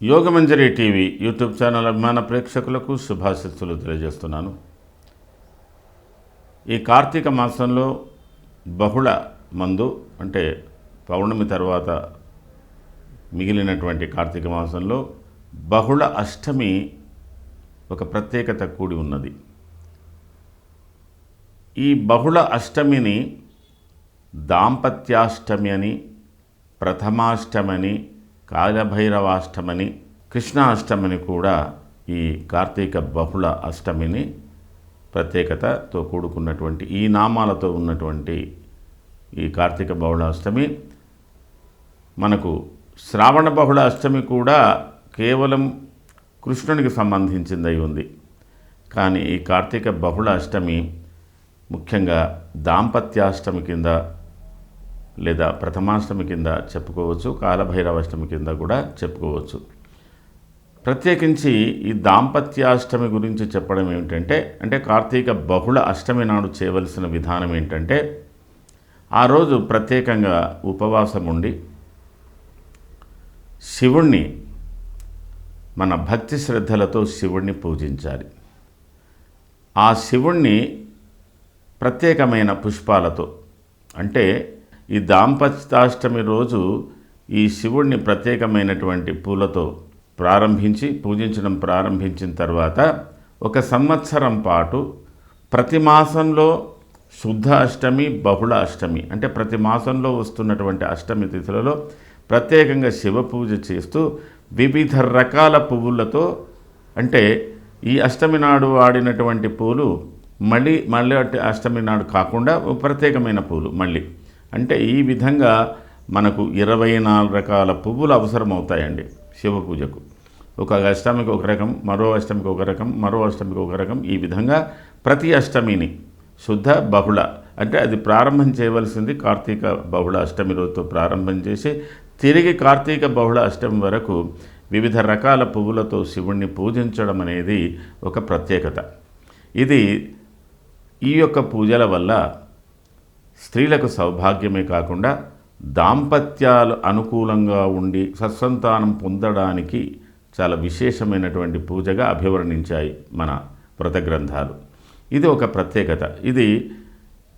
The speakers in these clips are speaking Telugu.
యోగమంజరి టీవీ యూట్యూబ్ ఛానల్ అభిమాన ప్రేక్షకులకు శుభాశిస్సులు తెలియజేస్తున్నాను. ఈ కార్తీక మాసంలో బహుళ మందు అంటే పౌర్ణమి తర్వాత మిగిలినటువంటి కార్తీక మాసంలో బహుళ అష్టమి ఒక ప్రత్యేకత కూడి ఉన్నది. ఈ బహుళ అష్టమిని దాంపత్యాష్టమి అని ప్రథమాష్టమి అని కాలభైరవాష్టమని కృష్ణాష్టమిని కూడా ఈ కార్తీక బహుళ అష్టమిని ప్రత్యేకతతో కూడుకున్నటువంటి ఈ నామాలతో ఉన్నటువంటి ఈ కార్తీక బహుళ అష్టమి. మనకు శ్రావణ బహుళ అష్టమి కూడా కేవలం కృష్ణునికి సంబంధించింది అయి ఉంది. కానీ ఈ కార్తీక బహుళ అష్టమి ముఖ్యంగా దాంపత్యాష్టమి కింద లేదా ప్రథమాష్టమి కింద చెప్పుకోవచ్చు కాలభైరవాష్టమి కింద కూడా చెప్పుకోవచ్చు. ప్రత్యేకించి ఈ దాంపత్యాష్టమి గురించి చెప్పడం ఏమిటంటే అంటే కార్తీక బహుళ అష్టమి నాడు చేయవలసిన విధానం ఏంటంటే ఆ రోజు ప్రత్యేకంగా ఉపవాసం ఉండి శివుణ్ణి మన భక్తి శ్రద్ధలతో శివుణ్ణి పూజించాలి. ఆ శివుణ్ణి ప్రత్యేకమైన పుష్పాలతో అంటే ఈ దాంపత్యాష్టమి రోజు ఈ శివుణ్ణి ప్రత్యేకమైనటువంటి పూలతో ప్రారంభించి పూజించడం ప్రారంభించిన తర్వాత ఒక సంవత్సరం పాటు ప్రతి మాసంలో శుద్ధ అష్టమి బహుళ అష్టమి అంటే ప్రతి మాసంలో వస్తున్నటువంటి అష్టమి తిథులలో ప్రత్యేకంగా శివ పూజ చేస్తూ వివిధ రకాల పువ్వులతో అంటే ఈ అష్టమి నాడు వాడినటువంటి పూలు మళ్ళీ మళ్ళీ అష్టమి నాడు కాకుండా ప్రత్యేకమైన పూలు మళ్ళీ. అంటే ఈ విధంగా మనకు ఇరవై నాలుగు రకాల పువ్వులు అవసరమవుతాయండి శివ పూజకు. ఒక అష్టమికి ఒక రకం మరో అష్టమికి ఒక రకం మరో అష్టమికి ఒక రకం. ఈ విధంగా ప్రతి అష్టమిని శుద్ధ బహుళ అంటే అది ప్రారంభం చేయవలసింది కార్తీక బహుళ అష్టమి రోజుతో ప్రారంభం చేసి తిరిగి కార్తీక బహుళ అష్టమి వరకు వివిధ రకాల పువ్వులతో శివుణ్ణి పూజించడం అనేది ఒక ప్రత్యేకత. ఇది ఈ యొక్క పూజల వల్ల స్త్రీలకు సౌభాగ్యమే కాకుండా దాంపత్యాలు అనుకూలంగా ఉండి సత్సంతానం పొందడానికి చాలా విశేషమైనటువంటి పూజగా అభివర్ణించాయి మన వ్రత గ్రంథాలు ఇది ఒక ప్రత్యేకత. ఇది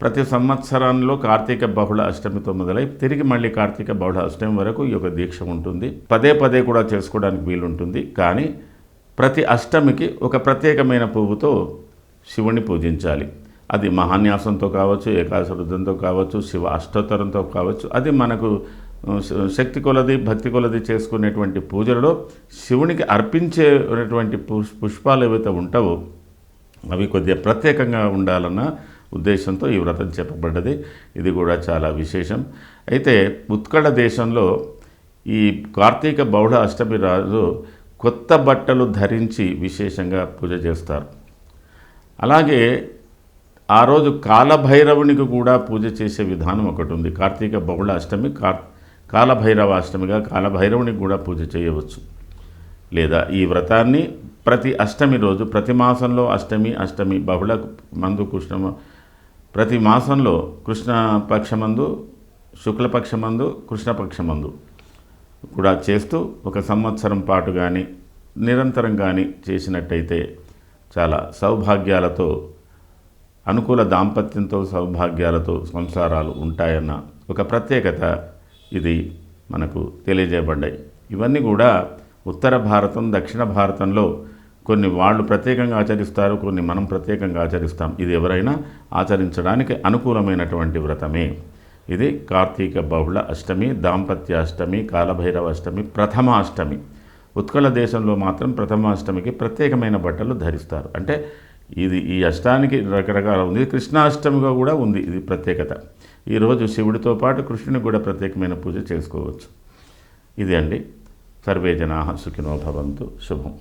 ప్రతి సంవత్సరంలో కార్తీక బహుళ అష్టమితో మొదలై తిరిగి మళ్ళీ కార్తీక బహుళ అష్టమి వరకు ఈ యొక్క దీక్ష ఉంటుంది. పదే పదే కూడా చేసుకోవడానికి వీలుంటుంది. కానీ ప్రతి అష్టమికి ఒక ప్రత్యేకమైన పువ్వుతో శివుణ్ణి పూజించాలి. అది మహాన్యాసంతో కావచ్చు ఏకాదశ కావచ్చు శివ అష్టోత్తరంతో కావచ్చు అది మనకు శక్తి కొలది భక్తి కొలది చేసుకునేటువంటి పూజలలో శివునికి అర్పించేటువంటి పుష్ పుష్పాలు ఏవైతే ఉంటావో అవి కొద్దిగా ప్రత్యేకంగా ఉండాలన్న ఉద్దేశంతో ఈ వ్రతం చెప్పబడ్డది. ఇది కూడా చాలా విశేషం. అయితే ఉత్కళ దేశంలో ఈ కార్తీక బౌఢ అష్టమి రాజు కొత్త బట్టలు ధరించి విశేషంగా పూజ చేస్తారు. అలాగే ఆ రోజు కాలభైరవునికి కూడా పూజ చేసే విధానం ఒకటి ఉంది. కార్తీక బహుళ అష్టమి కార్ కాలభైరవ అష్టమిగా కాలభైరవునికి కూడా పూజ చేయవచ్చు. లేదా ఈ వ్రతాన్ని ప్రతి అష్టమి రోజు ప్రతి మాసంలో అష్టమి అష్టమి బహుళ మందు కృష్ణ ప్రతి మాసంలో కృష్ణ పక్షమందు శుక్లపక్షమందు కృష్ణపక్షమందు కూడా చేస్తూ ఒక సంవత్సరం పాటు కానీ నిరంతరం కానీ చేసినట్టయితే చాలా సౌభాగ్యాలతో అనుకూల దాంపత్యంతో సౌభాగ్యాలతో సంసారాలు ఉంటాయన్న ఒక ప్రత్యేకత ఇది మనకు తెలియజేయబడ్డాయి. ఇవన్నీ కూడా ఉత్తర భారతం దక్షిణ భారతంలో కొన్ని వాళ్ళు ప్రత్యేకంగా ఆచరిస్తారు కొన్ని మనం ప్రత్యేకంగా ఆచరిస్తాం. ఇది ఎవరైనా ఆచరించడానికి అనుకూలమైనటువంటి వ్రతమే. ఇది కార్తీక బహుళ అష్టమి దాంపత్య అష్టమి కాలభైరవ అష్టమి ప్రథమ అష్టమి ఉత్కళ దేశంలో మాత్రం ప్రథమాష్టమికి ప్రత్యేకమైన బట్టలు ధరిస్తారు. అంటే ఇది ఈ అష్టానికి రకరకాల ఉంది. కృష్ణాష్టమిగా కూడా ఉంది ఇది ప్రత్యేకత. ఈరోజు శివుడితో పాటు కృష్ణుని కూడా ప్రత్యేకమైన పూజ చేసుకోవచ్చు. ఇది అండి. సర్వే జనా సుఖినో భవంతు. శుభం.